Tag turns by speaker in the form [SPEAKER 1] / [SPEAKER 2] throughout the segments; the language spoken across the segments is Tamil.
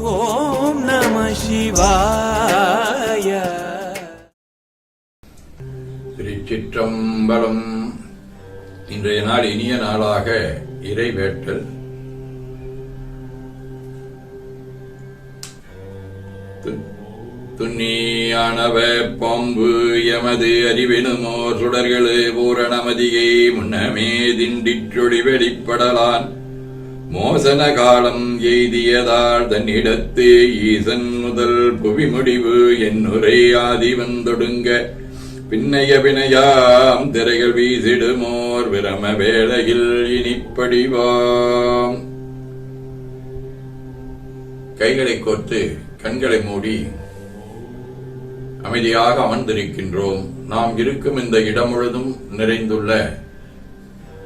[SPEAKER 1] ஓம் நம சிவாய.
[SPEAKER 2] திருச்சிற்றம்பலம். இன்றைய நாள் இனிய நாளாக இறைவேட்டல். து- துண்ணியானவ பாம்பு எமது அறிவினுமோ சுடர்களு பூரணமதியை முன்னமே திண்டிற்றொடி வெளிப்படலான். மோசன காலம் எய்தியதால் தன்னிடத்து ஈசன் முதல் புவி முடிவு என்னுரை ஆதி வந்தொடுங்க பின்னைய வினையாம் திரைகள் வீசிடுமோர் விரம வேளையில் இனிப்படிவாம். கைகளை கோர்த்து கண்களை மூடி அமைதியாக அமர்ந்திருக்கின்றோம். நாம் இருக்கும் இந்த இடம் முழுதும் நிறைந்துள்ள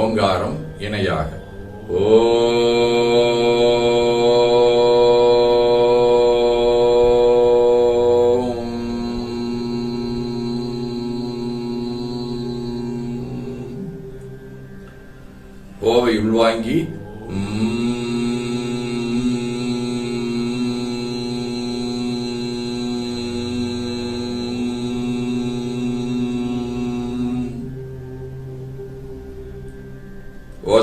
[SPEAKER 2] ஓங்காரம் இணையாக. ஓம் கோவை உள்வாங்கி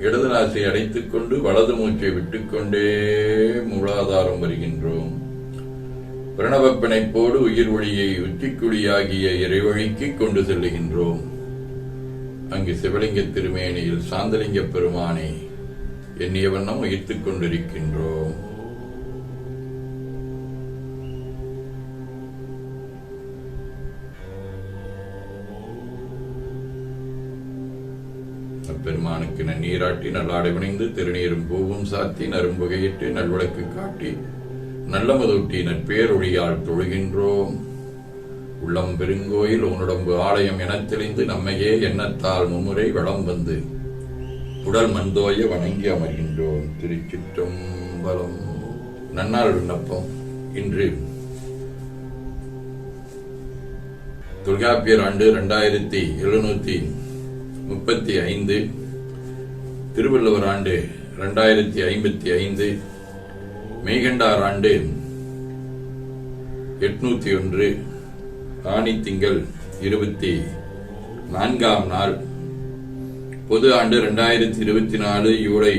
[SPEAKER 2] இடது நாசை அடைத்துக் கொண்டு வலது மூச்சை விட்டுக்கொண்டே மூலாதாரம் வருகின்றோம். பிரணவ பிணைப்போடு உயிர் ஒளியை உச்சிக்குழியாகிய இறைவழிக்கு கொண்டு செல்லுகின்றோம். அங்கு சிவலிங்க திருமேனியில் சாந்தலிங்க பெருமானை எண்ணிய வண்ணம் உயிர்த்துக் கொண்டிருக்கின்றோம் பெருமானுக்கு நன்னீராட்டி நல்லாடை விணைந்து திருநீரும் பூவும் சாத்தி நரும்புகையிட்டு நல்விளக்கு காட்டி நல்லமதூட்டி நற்பேரொழியால் தொழுகின்றோம். உள்ளம் பெருங்கோயில் உன்னுடம்பு ஆலயம் என தெளிந்து நம்மையே எண்ணத்தால் மும்முறை வளம் வந்து உடல் மந்தோய வணங்கி அமர்கின்றோம். திருச்சிற்றம்பலம். நன்னாள் விண்ணப்பம். இன்று தொல்காப்பியர் ஆண்டு இரண்டாயிரத்தி எழுநூத்தி முப்பத்தி ஐந்து. திருவள்ளுவர் ஆண்டு இரண்டாயிரத்தி ஐம்பத்தி ஐந்து மெய்கண்டார் ஆண்டு எட்நூத்தி ஒன்று ஆணி திங்கள் இருபத்தி நான்காம் நாள் பொது ஆண்டு இரண்டாயிரத்தி இருபத்தி நாலு ஜூலை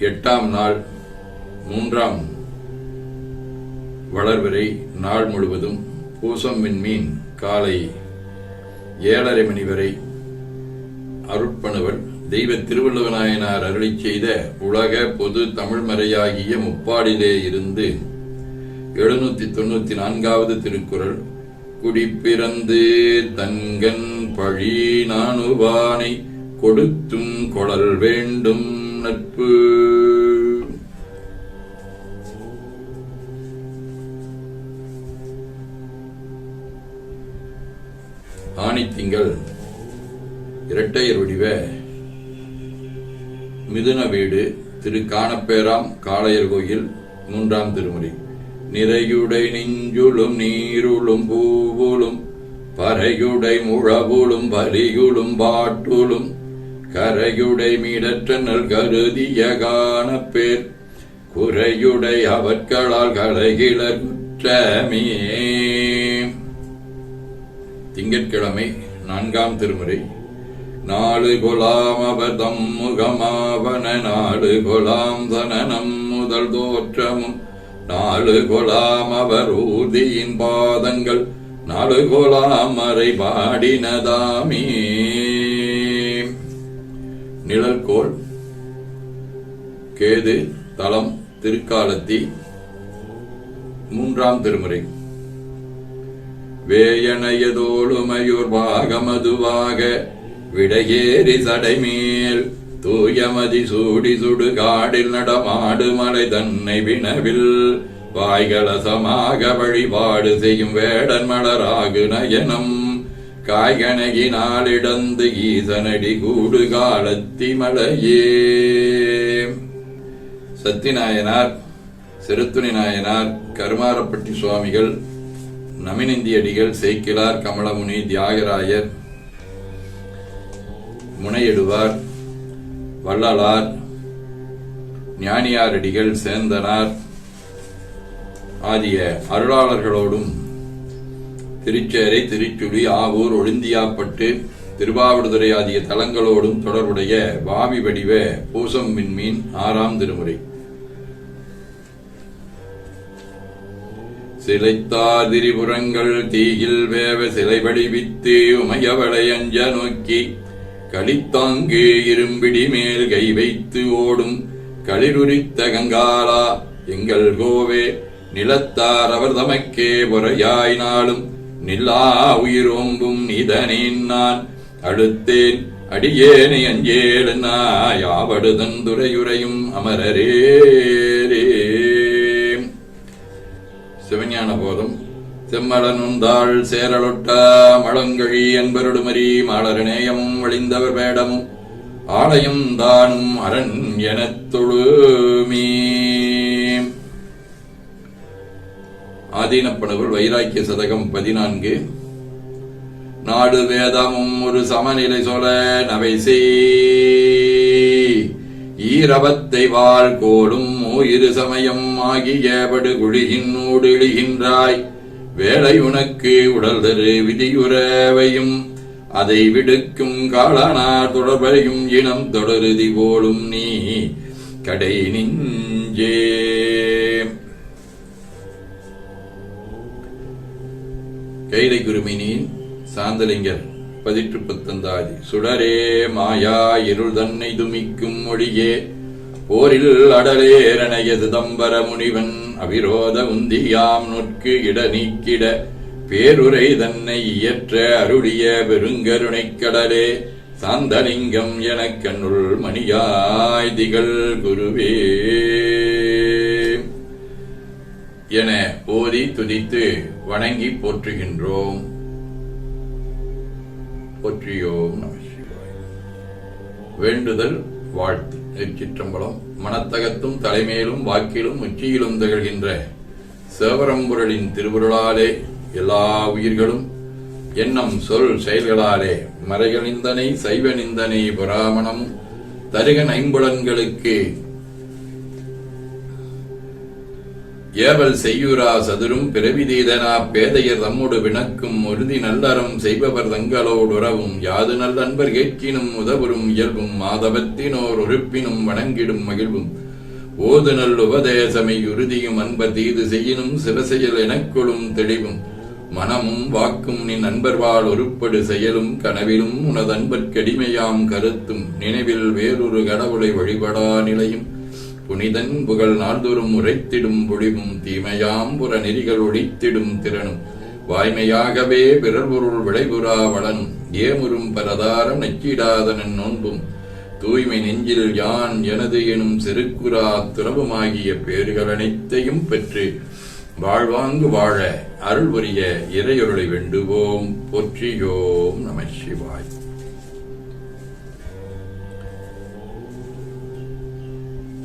[SPEAKER 2] எட்டாம் நாள் மூன்றாம் வளர்வரை நாள் முழுவதும் பூசம் விண்மீன் காலை ஏழரை மணி வரை அருட்பணுவல் தெய்வ திருவள்ளுவநாயனார் அருளி செய்த உலக பொது தமிழ் மறையாகிய முப்பாடிலே இருந்து எழுநூத்தி தொண்ணூத்தி நான்காவது திருக்குறள் குடிப்பிறந்து தங்கன் பழி நானுவானை கொடுத்தும் கொடல் வேண்டும் நட்பு. ஆணித்திங்கள் இரட்டையர் வடிவ மிதுன வீடு திரு காணப்பேராம் காளையர் கோயில் மூன்றாம் திருமுறை. நிறையுடை நெஞ்சுளும் நீருளும் பூவுளும் பறையுடை முழவுளும் பலியுளும் பாட்டுளும் கரையுடை மீடற்ற நல் கருதிய காணப்பேர் குறையுடை அவற்களால் கலைகில குற்றமே. திங்கட்கிழமை நான்காம் திருமுறை. நாலு கொலாம் அவதம் முகமாவன நாடு கொலாம் தனனம் முதல் தோற்றமும். நாலு கொலாம் அவர் ஊதியின் பாதங்கள் நாலு கொலாம் மறை பாடினதாமே. நிழற்கோள் கேது தலம் திருக்காலத்தி மூன்றாம் திருமுறை. வேயனையதோளுமையூர் பாகமதுவாக விடையேறி சடைமேல் தூயமதி சூடி சுடு காடில் நடமாடு மலை தன்னை வினவில். வாய்கலசமாக வழிபாடு செய்யும் வேடன் மலராகு நயனம். காய்கனகினாலிடந்து ஈசனடி கூடு காலத்தி மலையே. சத்திநாயனார் சிறுத்துணி நாயனார் கருமாரப்பட்டி சுவாமிகள் நமினிந்தியடிகள் சேக்கிலார் கமலமுனி தியாகராயர் முனையிடுவார். வள்ளலார் ஞானியாரடிகள் சேந்தனார். ஆகிய அருளாளர்களோடும் திருச்சேரை திருச்சுழி ஆவூர் ஒழுந்தியாப்பட்டு திருவாவடுதுறை ஆகிய தலங்களோடும் தொடர்புடைய வாவி வடிவ பூசம் விண்மீன் ஆறாம் திருமுறை. சிலைத்தார் திரிபுரங்கள் தீயில் வேவ சிலை வடிவித்து உமையவளை அஞ்ச நோக்கி களித்தாங்கே இரும்பிடி மேல் கை வைத்து ஓடும் களிருரித்த கங்காலா எங்கள் கோவே நிலத்தார் அவர் தமக்கே பொறையாய் நாளும் நில்லா உயிரோம்பும் நிதனேன் நான் அடுத்தேன். அடியேனை அஞ்சேடு யாவடுதன் துறையுரையும் அமரரே. சிவஞான போதம் செம்மலனுந்தாள் சேரலொட்ட மழங்கழி என்பருடுமரி மாளரநேயமும் வழிந்தவர் வேடமும் ஆலயம் தானும் அரண் எனத் தொழுமீ. ஆதீனப்பனவர் வைராக்கிய சதகம் பதினான்கு. நாடு வேதமும் ஒரு சமநிலை சொல நவை ஈரவத்தை வாழ் கோடும் இரு சமயம் ஆகிய படுகுழியின் ஊடிழுகின்றாய் வேலை உனக்கு உடல் தரு விதியுறவையும் அதை விடுக்கும் காளானார் தொடர்பையும் இனம் தொடருதி போலும் நீ கடை நெஞ்சே கைலை குருமினியின் சாந்தலிங்கர் பதிற்று பத்தந்தாதி சுடரே மாயா இருள் தன்னை துமிக்கும் மொழியே போரில் அடலேரணையது தம்பர முனிவன் அவிரோத உந்தியாம் நொற்கு இட நீக்கிட பேருரை தன்னை இயற்ற அருளிய பெருங்கருணைக் கடலே சாந்தலிங்கம் எனக் கண்ணுள் மணியாய் திகழ் குருவே. என ஓதி துதித்து வணங்கி போற்றுகின்றோம். போற்றியோம் நம வேண்டுதல் வாழ்த்து. திருச்சிற்றம்பலம் மனத்தகத்தும் தலைமையிலும் வாக்கிலும் உச்சியிலும் திகழ்கின்ற சேவரம்புரலின் திருவுருளாலே எல்லா உயிர்களும் எண்ணம் சொல் செயல்களாலே மறைகள் நிந்தனை சைவ நிந்தனை பிராமணம் தருகன் ஐம்புலன்களுக்கு ஏவல் செய்யுரா சதுரும் பிறவிதீதனா பேதையர் தம்மோடு வினக்கும் உறுதி நல்லறம் செய்பவர் தங்களோடு உறவும். யாது நல்ல அன்பர் கேட்கினும் உதவரும் இயல்பும் மாதவத்தினோர் உறுப்பினும் வணங்கிடும் மகிழ்வும். ஓது நல் உபதேசமை உறுதியும் அன்பர் தீது செய்யினும் சிவசெயல் எனக்கொழும் தெளிவும். மனமும் வாக்கும் நின் அன்பர்வாள் உருப்படு செயலும் கனவிலும் உனது அன்பர்க்கடிமையாம் கருத்தும் நினைவில் வேறொரு கடவுளை வழிபடா நிலையும். புனிதன் புகழ் நாள்தோறும் உரைத்திடும் பொழிவும் தீமையாம் புற நெறிகள் ஒழித்திடும் திறனும். வாய்மையாகவே பிறர் பொருள் விளைபுறா வளனும். ஏமுறும் பரதாரம் நச்சிடாதனன் நோன்பும். தூய்மை நெஞ்சில் யான் எனது எனும் செருக்குரா துறவுமாகிய பேறுகள் அனைத்தையும் பெற்று வாழ்வாங்கு வாழ அருள் புரிய இறையொருளை வேண்டுவோம். பொற்றியோம் நம சிவாய்.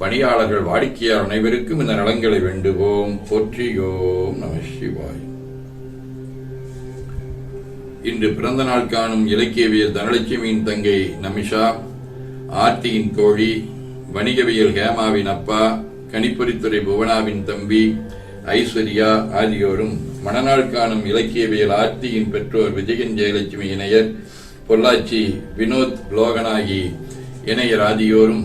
[SPEAKER 2] பணியாளர்கள் வாடிக்கையாளர் அனைவருக்கும் இந்த நலன்களை வேண்டுவோம். போற்றியோம் நம சிவாய். இன்று பிறந்த நாள் காணும் இலக்கியவியல் தனலட்சுமியின் தங்கை நமிஷா ஆர்த்தியின் தோழி வணிகவியல் ஹேமாவின் அப்பா கணிப்பொறித்துறை புவனாவின் தம்பி ஐஸ்வர்யா ஆகியோரும் மணநாள் காணும் இலக்கியவியல் ஆர்த்தியின் பெற்றோர் விஜயன் ஜெயலட்சுமி இணையர் பொள்ளாச்சி வினோத் லோகனாகி இணையர் ஆகியோரும்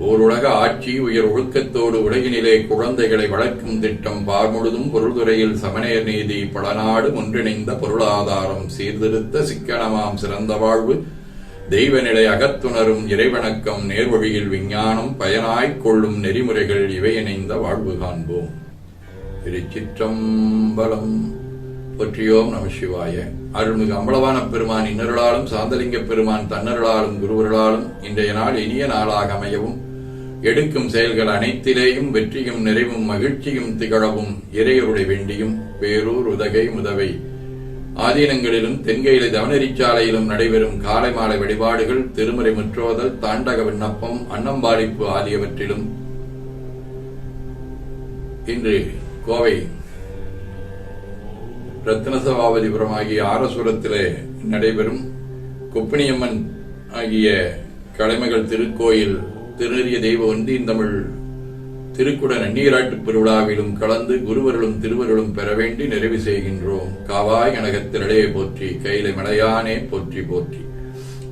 [SPEAKER 2] ஓருலக ஆட்சி உயர் ஒழுக்கத்தோடு உலகினிலே குழந்தைகளை வளர்க்கும் திட்டம் பார்முழுதும் பொருள்துறையில் சமநேர் நீதி பலநாடு ஒன்றிணைந்த பொருளாதாரம் சீர்திருத்த சிக்கனமாம் சிறந்த வாழ்வு. தெய்வநிலை அகத்துணரும் இறைவணக்கம் நேர்வழியில் விஞ்ஞானம் பயனாய்க் கொள்ளும் நெறிமுறைகள் இவை இணைந்த வாழ்வு காண்போம். திருச்சிற்றம்பலம். போற்றியோம் நம சிவாய. அருள்மிகு அம்பலவான பெருமான் இன்னருளாலும் சாந்தலிங்க பெருமான் தன்னருளாலும் குருவருளாலும் இன்றைய நாள் இனிய நாளாக அமையவும். எடுக்கும் செயல்கள் அனைத்திலேயும் வெற்றியும் நிறைவும் மகிழ்ச்சியும் திகழவும் இறையருளை வேண்டியும் பேரூர் உதகை உதவை ஆதீனங்களிலும் தென்கையில தவனரிச்சாலையிலும் நடைபெறும் காலை மாலை வழிபாடுகள் திருமுறை முற்றோதல் தாண்டக விண்ணப்பம் அன்னம்பாளிப்பு ஆகியவற்றிலும் இன்று கோவை ரத்னசபாபதிபுரம் ஆகிய ஆரசுரத்திலே நடைபெறும் கொப்பினியம்மன் ஆகிய கலைமகள் திருக்கோயில் திருநெறிய தெய்வ ஒன்றின் தமிழ் திருக்குட நன்னீராட்டுப் பெருவிழாவிலும் கலந்து குருவர்களும் திருவர்களும் பெற வேண்டி நிறைவு செய்கின்றோம். காவாய் கனகத்திரளே போற்றி கையில மலையானே போற்றி போற்றி.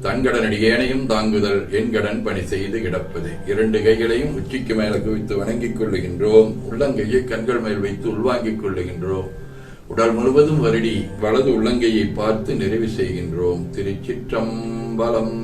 [SPEAKER 2] தன்கடன் அடியேனையும் தாங்குதல் என் கடன் பணி செய்து கிடப்பது. இரண்டு கைகளையும் உச்சிக்கு மேல குவித்து வணங்கிக் கொள்ளுகின்றோம். உள்ளங்கையை கண்கள் மேல் வைத்து உள்வாங்கிக் கொள்ளுகின்றோம். உடல் முழுவதும் வருடி வலது உள்ளங்கையை பார்த்து நிறைவு செய்கின்றோம். திருச்சிற்றம்பலம்